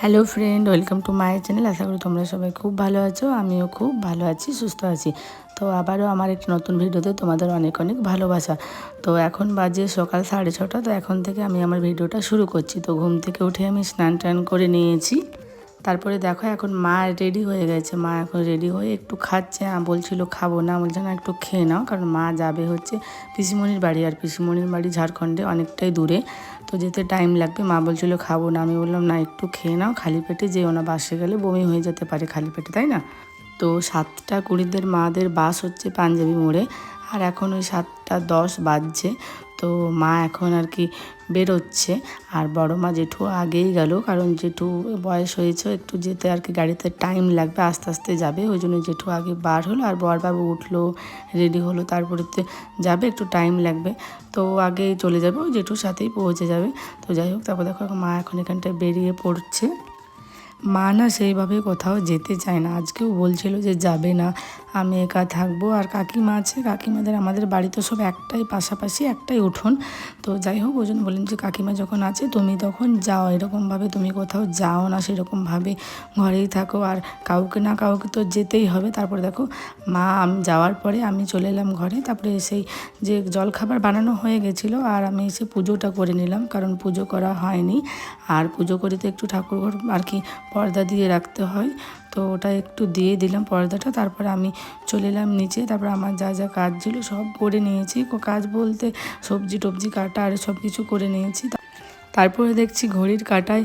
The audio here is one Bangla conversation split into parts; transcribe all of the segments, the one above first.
Hello friend welcome to my channel আশা করি তোমরা সবাই খুব ভালো আছো, আমিও খুব ভালো আছি, সুস্থ আছি। তো আবারও আমার একটি নতুন ভিডিওতে তোমাদের অনেক অনেক ভালোবাসা। তো এখন বাজে সকাল সাড়ে ছটা, তো এখন থেকে আমি আমার ভিডিওটা শুরু করছি। তো ঘুম থেকে উঠে আমি স্নান টান করে নিয়েছি। তারপরে দেখো এখন মা রেডি হয়ে গেছে। মা এখন রেডি হয়ে একটু খাচ্ছে। বলছিল, খাব না। বলছে না, একটু খেয়ে নাও। কারণ মা যাবে হচ্ছে পিসিমণির বাড়ি। আর পিসিমণির বাড়ি ঝাড়খণ্ডে অনেকটাই দূরে। তো যেতে টাইম লাগবে। মা বলছিল, খাব না। আমি বললাম, না, একটু খেয়ে নাও। খালি পেটে যেও না। বাসে গেলে বমি হয়ে যেতে পারে খালি পেটে, তাই না? তো সাতটা কুড়িদের মাদের বাস হচ্ছে পাঞ্জাবি মোড়ে। আর এখন ওই সাতটা দশ বাজছে। তো মা এখন আর কি বেরোচ্ছে। আর বড় মা জেঠু আগেই গেল, কারণ জেঠু বয়স হয়েছে, একটু যেতে আর কি গাড়িতে টাইম লাগবে, আস্তে আস্তে যাবে। ওই জন্য জেঠু আগে বার হলো, আর বরবাবু উঠল রেডি হলো তারপরে যাবে, একটু টাইম লাগবে। তো আগে চলে যাবে, ওই জেঠুর সাথেই পৌঁছে যাবে। তো যাই হোক, তারপর দেখো মা এখন এখানটায় বেরিয়ে পড়ছে। মা না সেইভাবে কোথাও যেতে চায় না। আজকেও বলছিল যে যাবে না। আমি একা থাকব। আর কাকিমা আছে, কাকিমাদের আমাদের বাড়ি তো সব একটাই, পাশাপাশি একটাই উঠোন। তো যাই হোক, ওই জন্য বললেন যে, কাকিমা যখন আছে, তুমি তখন যাও। এরকমভাবে তুমি কোথাও যাও না, সেরকমভাবে ঘরেই থাকো। আর কাউকে না কাউকে তো যেতেই হবে। তারপরে দেখো, মা, আমি যাওয়ার পরে আমি চলে এলাম ঘরে। তারপরে সেই যে জলখাবার বানানো হয়ে গেছিল, আর আমি এসে পুজোটা করে নিলাম। কারণ পুজো করা হয়নি। আর পুজো করে তো একটু ঠাকুর ঘর আর কি পর্দা দিয়ে রাখতে হয়। তো ওটা একটু দিয়ে দিলাম পর্দাটা, তারপরে আমি চলে এলাম নিচে, তারপর আমার যা যা কাজ ছিল সব করে নিয়েছি। কাজ বলতে সবজি টবজি কাটা আর সব কিছু করে নিয়েছি। তারপরে দেখছি ঘড়ির কাটায়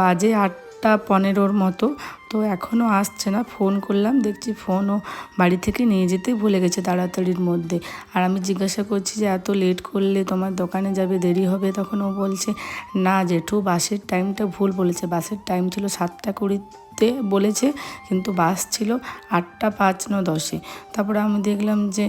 বাজে আটটা পনেরোর মতো, তো এখনও আসছে না, ফোন করলাম, দেখছি ফোনও বাড়ি থেকে নিয়ে যেতে ভুলে গেছে তাড়াতাড়ির মধ্যে। আর আমি জিজ্ঞাসা করছি যে, এত লেট করলে তোমার দোকানে যাবে, দেরি হবে? তখন ও বলছে, না জেঠু, বাসের টাইমটা ভুল বলেছে, বাসের টাইম ছিল সাতটা কুড়িতে বলেছে, কিন্তু বাস ছিল আটটা পাঁচ ন দশে। তারপরে আমি দেখলাম যে,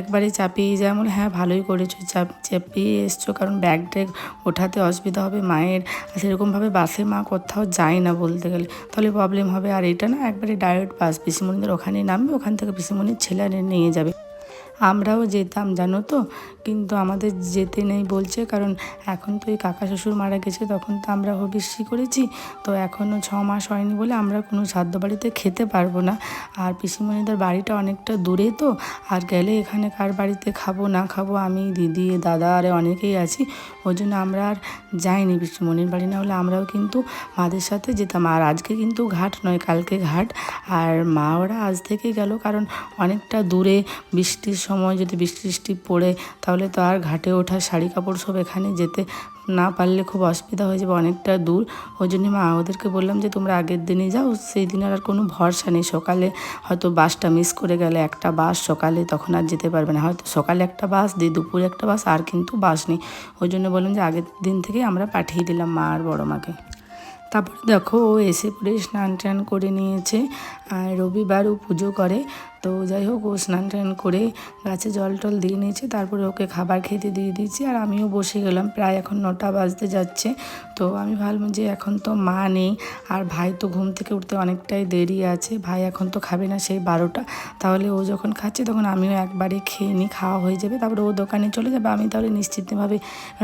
একবারে চাপিয়ে যায়। বলে হ্যাঁ ভালোই করেছ, চাপ, চাপিয়ে এসছো। কারণ ব্যাগ ট্যাগ ওঠাতে অসুবিধা হবে মায়ের। সেরকমভাবে বাসে মা কোথাও যায় না বলতে গেলে। তাহলে প্রবলেম হবে। আর এটা না, একবারে ডাইরেক্ট বাস পিসিমণিদের ওখানে নামবে। ওখান থেকে পিসিমণির ছেলে নিয়ে যাবে। আমরাও যেতাম, জানো তো? কিন্তু আমাদের যেতে নেই বলছে, কারণ এখন তো এই কাকা শ্বশুর মারা গেছে, তখন তো আমরা হবিষ্যি করেছি, তো এখনও ছ মাস হয়নি বলে আমরা কোনো শ্রাদ্ধ বাড়িতে খেতে পারব না। আর পিসিমণিদের বাড়িটা অনেকটা দূরে তো, আর গেলে এখানে কার বাড়িতে খাব, না খাব, আমি, দিদি, দাদা, আরে অনেকেই আছি, ওই জন্য আমরা আর যাইনি পিসিমণির বাড়ি, না হলে আমরাও কিন্তু মাদের সাথে যেতাম। আর আজকে কিন্তু ঘাট নয়, কালকে ঘাট, আর মা ওরা আজ থেকে গেল, কারণ অনেকটা দূরে বৃষ্টির সময় যদি বৃষ্টি টিষ্টি পড়ে, তাহলে তো আর ঘাটে ওঠা শাড়ি কাপড় সব এখানে যেতে না পারলে খুব অসুবিধা হয়ে যাবে অনেকটা দূর। ওই জন্য মা ওদেরকে বললাম যে, তোমরা আগের দিনে যাও, সেই দিন আর কোনো ভরসা নেই। সকালে হয়তো বাসটা মিস করে গেলে একটা বাস, সকালে তখন আর যেতে পারবে না। হয়তো সকালে একটা বাস, দিয়ে দুপুরে একটা বাস, আর কিন্তু বাস নেই। ওই জন্য বললাম যে, আগের দিন থেকেই আমরা পাঠিয়ে দিলাম মা আর বড়ো মাকে। তারপরে দেখো, ও এসে পরে স্নান টান করে নিয়েছে। আর রবিবারও পুজো করে। তো যাই হোক, ও স্নান টান করে গাছে জল টল দিয়ে নিয়েছে, তারপরে ওকে খাবার খেতে দিয়ে দিয়েছি, আর আমিও বসে গেলাম, প্রায় এখন নটা বাজতে যাচ্ছে। তো আমি ভাবলাম যে এখন তো মা নেই, আর ভাই তো ঘুম থেকে উঠতে অনেকটাই দেরি আছে, ভাই এখন তো খাবে না সেই বারোটা, তাহলে ও যখন খাচ্ছে তখন আমিও একবারে খেয়ে নিই, খাওয়া হয়ে যাবে, তারপরে ও দোকানে চলে যাবে, আমি তাহলে নিশ্চিতভাবে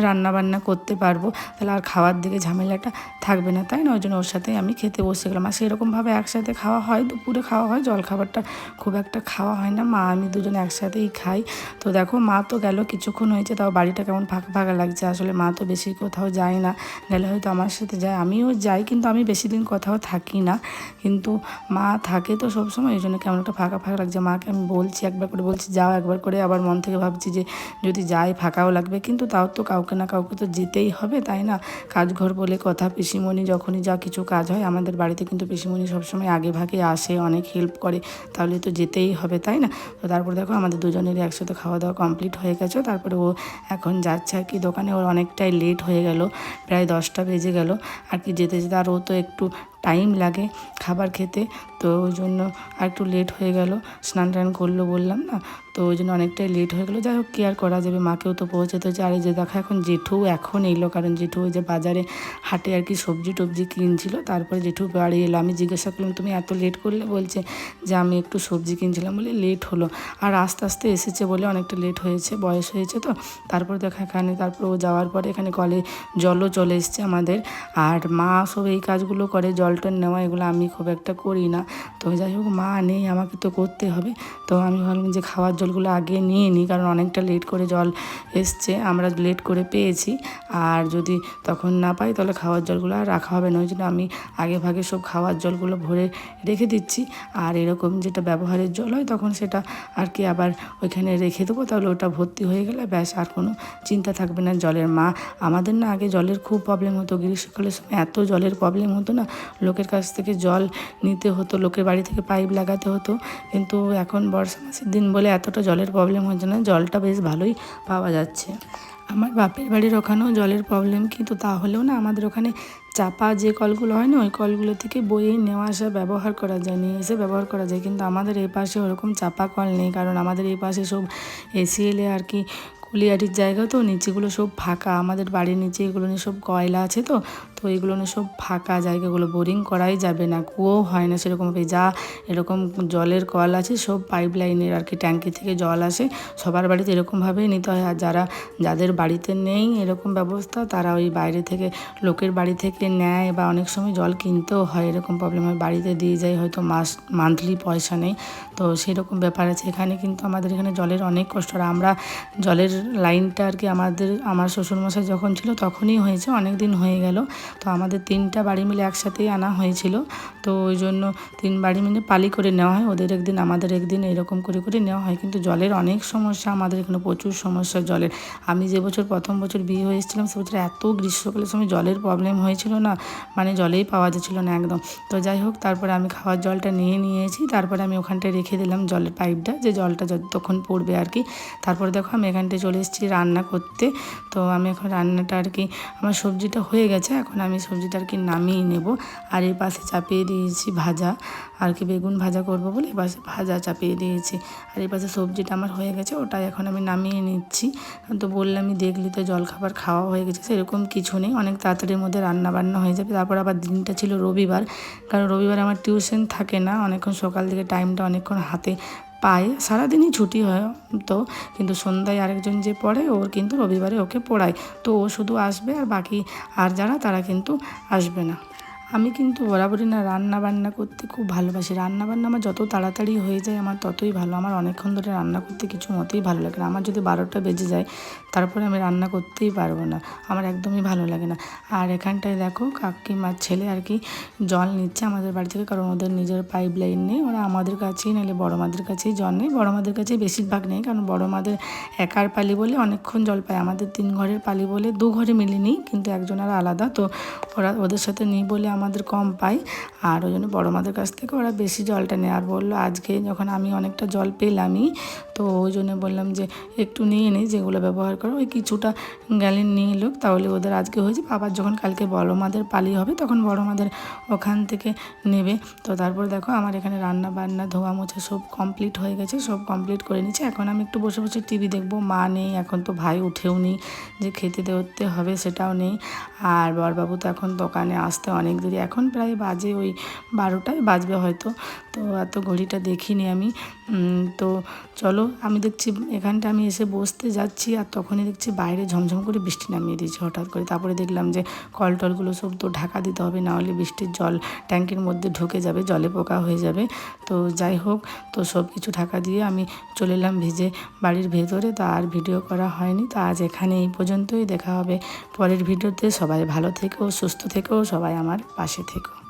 রান্না বান্না করতে পারব, তাহলে আর খাওয়ার দিকে ঝামেলাটা থাকবে না, তাই না? ওই জন্য ওর সাথে আমি খেতে বসে গেলাম, আর সেরকমভাবে একসাথে খাওয়া হয়, দুপুরে খাওয়া হয় জল খাবারটা খুব একটা খাওয়া হয় না। মা, আমি দুজন একসাথেই খাই। তো দেখো, মা তো গেল, কিছুক্ষণ হয়েছে, তাও বাড়িটা কেমন ফাঁকা ফাঁকা লাগছে। আসলে মা তো বেশি কোথাও যায় না। গেলে হয়তো আমার সাথে যায়, আমিও যাই, কিন্তু আমি বেশি দিন কোথাও থাকি না। কিন্তু মা থাকে তো সবসময়, এই জন্য কেমন একটা ফাঁকা ফাঁকা লাগছে। মাকে আমি বলছি, একবার করে বলছি, যাও একবার করে। আবার মন থেকে ভাবছি যে, যদি যাই, ফাঁকাও লাগবে। কিন্তু তাও তো কাউকে না কাউকে তো যেতেই হবে, তাই না? কাজঘর বলে কথা, পিসিমণি যখনই যা কিছু কাজ হয়, আমাদের বাড়িতে কিন্তু পিসিমণি সবসময় আগে ভাগে আসে, অনেক হেল্প করে। তাহলে তো যেতেই হবে, তাই না? তো তারপর দেখো আমাদের দুজনেরই একসাথে খাওয়া দাওয়া কমপ্লিট হয়ে গেছে। তারপরে ও এখন যাচ্ছে আর কি দোকানে, ওর অনেকটাই লেট হয়ে গেল, প্রায় দশটা বেজে গেল। আর কি যেতে যেতে আর ও তো একটু টাইম লাগে খাবার খেতে। তো ওই জন্য আর একটু লেট হয়ে গেল, স্নান টান করল বললাম না, তো ওই জন্য অনেকটাই লেট হয়ে গেলো। যাই হোক, কি আর করা যাবে, মাকেও তো পৌঁছাতে হচ্ছে। আর যে দেখো, এখন জেঠু এখন এলো, কারণ জেঠু ওই যে বাজারে হাটে আর কি সবজি টবজি কিনছিল। তারপরে জেঠু বাড়ি এলো। আমি জিজ্ঞাসা করলাম, তুমি এত লেট করলে? বলছে যে, আমি একটু সবজি কিনছিলাম। বলে লেট হলো। আর আস্তে আস্তে এসেছে বলে অনেকটা লেট হয়েছে, বয়স হয়েছে তো। তারপর দেখো, এখানে তারপর ও যাওয়ার পরে এখানে কলে জলও চলে এসছে আমাদের। আর মা সব এই কাজগুলো করে, জল টল নেওয়া, এগুলো আমি খুব একটা করি না। তো যাই হোক, মা নেই, আমাকে তো করতে হবে। তো আমি ভাবলাম যে খাওয়ার জলগুলো আগে নিয়ে নিই, কারণ অনেকটা লেট করে জল এসছে, আমরা লেট করে পেয়েছি। আর যদি তখন না পাই, তাহলে খাওয়ার জলগুলো আর রাখা হবে না। ওই জন্য আমি আগে ভাগে সব খাওয়ার জলগুলো ভরে রেখে দিচ্ছি। আর এরকম যেটা ব্যবহারের জল হয়, তখন সেটা আর কি আবার ওইখানে রেখে দেবো, তাহলে ওটা ভর্তি হয়ে গেলে ব্যাস, আর কোনো চিন্তা থাকবে না জলের। মা, আমাদের না আগে জলের খুব প্রবলেম হতো। গ্রীষ্মকালের সময় এত জলের প্রবলেম হতো না লোকের কাছ থেকে জল নিতে হতো, লোকের বাড়ি থেকে পাইপ লাগাতে হতো। কিন্তু এখন বর্ষা মাসের দিন বলে এতটা জলের প্রবলেম হচ্ছে না, জলটা বেশ ভালোই পাওয়া যাচ্ছে। আমার বাপের বাড়ির ওখানেও জলের প্রবলেম কিন্তু তাহলেও না আমাদের ওখানে চাপা যে কলগুলো হয় না, ওই কলগুলো থেকে বয়ে নেওয়া আসা ব্যবহার করা যায়, নিয়ে এসে ব্যবহার করা যায়। কিন্তু আমাদের এই পাশে ওরকম চাপা কল নেই, কারণ আমাদের এই পাশে সব এসিএলে আর কি কুলিয়ারির জায়গা তো, নিচেগুলো সব ফাঁকা। আমাদের বাড়ির নিচে এগুলো নিয়ে সব কয়লা আছে তো তো এইগুলো নিয়ে সব ফাঁকা জায়গাগুলো বোরিং করাই যাবে না। কুয়ো হয় না সেরকমভাবে যা এরকম জলের কল আছে, সব পাইপ লাইনের আর কি ট্যাঙ্কি থেকে জল আসে, সবার বাড়িতে এরকমভাবেই নিতে হয়। আর যারা, যাদের বাড়িতে নেই এরকম ব্যবস্থা, তারা ওই বাইরে থেকে, লোকের বাড়ি থেকে নেয় বা অনেক সময় জল কিনতেও হয়, এরকম প্রবলেম হয়। বাড়িতে দিয়ে যায়, হয়তো মাস মান্থলি পয়সা নেই। তো সেরকম ব্যাপার আছে। এখানে কিন্তু আমাদের এখানে জলের অনেক কষ্ট। আর আমরা জলের লাইনটা আর কি আমাদের, আমার শ্বশুরমশাই যখন ছিল, তখনই হয়েছে অনেক দিন হয়ে গেল। তো আমাদের তিনটা বাড়ি মিলে একসাথেই আনা হয়েছিল। তো ওই জন্য তিন বাড়ি মিলে পালি করে নেওয়া হয়। ওদের একদিন, আমাদের একদিন এরকম করে করে নেওয়া হয়। কিন্তু জলের অনেক সমস্যা, আমাদের এখানে প্রচুর সমস্যা জলের। আমি যে বছর, প্রথম বছর বিয়ে হয়ে এসেছিলাম সে বছর এত গ্রীষ্মকালের সময় জলের প্রবলেম হয়েছিল না। মানে জলেই পাওয়া যাচ্ছিল না একদম। তো যাই হোক, তারপরে আমি খাওয়ার জলটা নিয়ে নিয়েছি। তারপরে আমি ওখানটায় রেখে দিলাম জলের পাইপটা যে জলটা যতক্ষণ পড়বে আর কি। তারপরে দেখো, আমি এখানটায় চলে এসেছি রান্না করতে। তো আমি এখন রান্নাটা আর কি, আমার সবজিটা হয়ে গেছে। এখন আমি সবজিটা আর কি নামিয়ে নেব। আর এই পাশে চাপিয়ে দিয়েছি ভাজা। আর কি বেগুন ভাজা করব বলে এই পাশে ভাজা চাপিয়ে দিয়েছি। আর এই পাশে সবজিটা আমার হয়ে গেছে, ওটাই এখন আমি নামিয়ে নিচ্ছি। তো বললামই দেখলি তো জলখাবার খাওয়া হয়ে গেছে, সেরকম কিছু নেই। অনেক তাড়াতাড়ির মধ্যে রান্না বান্না হয়ে যাবে। তারপর আবার দিনটা ছিল রবিবার। কারণ রবিবার আমার টিউশন থাকে না, অনেকক্ষণ সকাল থেকে টাইমটা অনেকক্ষণ হাতে পায়, সারাদিনই ছুটি হয় তো, কিন্তু সন্ধ্যায় আরেকজন যে পড়ে, ওর কিন্তু রবিবারে ওকে পড়ায়। তো ও শুধু আসবে আর বাকি আর যারা, তারা কিন্তু আসবে না। আমি কিন্তু বরাবরই না রান্না বান্না করতে খুব ভালোবাসি। রান্না বান্না আমার যত তাড়াতাড়ি হয়ে যায় আমার ততই ভালো। আমার অনেকক্ষণ ধরে রান্না করতে কিছু মতেই ভালো লাগে না। আমার যদি বারোটা বেজে যায়, তারপরে আমি রান্না করতেই পারব না। আমার একদমই ভালো লাগে না। আর এখানটায় দেখো কাকিমার ছেলে আর কি জল নিচ্ছে আমাদের বাড়ি থেকে, কারণ ওদের নিজের পাইপ লাইন নেই। ওরা আমাদের কাছেই নাহলে বড় মাদের কাছেই জল নেই। বড় মাদের কাছেই বেশিরভাগ নেই, কারণ বড় মাদের একার পালি বলে অনেকক্ষণ জল পায়। আমাদের তিন ঘরের পালি বলে দু ঘরে মিলে নিই কিন্তু একজন আর আলাদা। তো ওরা ওদের সাথে নিই বলে আমাদের কম পাই। আর ওই জন্য বড়ো মাদের কাছ থেকে ওরা বেশি জলটা নেয়। আর বলল, আজকে যখন আমি অনেকটা জল পেলামই, তো ওই জন্য বললাম যে, একটু নিয়ে নিই যেগুলো ব্যবহার করো। ওই কিছুটা গ্যালেন নিয়ে এলো তাহলে ওদের আজকে হয়েছে। আবার যখন কালকে বড় মাদের পালি হবে, তখন বড় মাদের ওখান থেকে নেবে। তো তারপর দেখো, আমার এখানে রান্না বান্না, ধোয়া মোছা সব কমপ্লিট হয়ে গেছে। সব কমপ্লিট করে নিচ্ছে এখন আমি একটু বসে বসে টিভি দেখব। মা নেই, এখন তো ভাই উঠেও নেই যে খেতে দেওয়াতে হবে সেটাও নেই। আর বরবাবু তো এখন দোকানে আসতে অনেক দেরি এখন প্রায় বাজে ওই বারোটায় বাজবে হয়তো। তো এত ঘড়িটা দেখিনি আমি। তো চলো, আমি দেখছি এখানটা আমি এসে বসতে যাচ্ছি আর তখনই দেখছি বাইরে ঝমঝম করে বৃষ্টি নামিয়ে দিয়েছে হঠাৎ করে। তারপরে দেখলাম যে কল টলগুলো সব তো ঢাকা দিতে হবে, না হলে বৃষ্টির জল ট্যাঙ্কির মধ্যে ঢুকে যাবে, জলে পোকা হয়ে যাবে। তো যাই হোক, তো সব কিছু ঢাকা দিয়ে আমি চলে এলাম ভিজে বাড়ির ভেতরে। তা আর ভিডিও করা হয়নি, তো আজ এখানে এই পর্যন্তই। দেখা হবে পরের ভিডিওতে। সবাই ভালো থেকো, সুস্থ থেকো, সবাই আমার পাশে থেকো।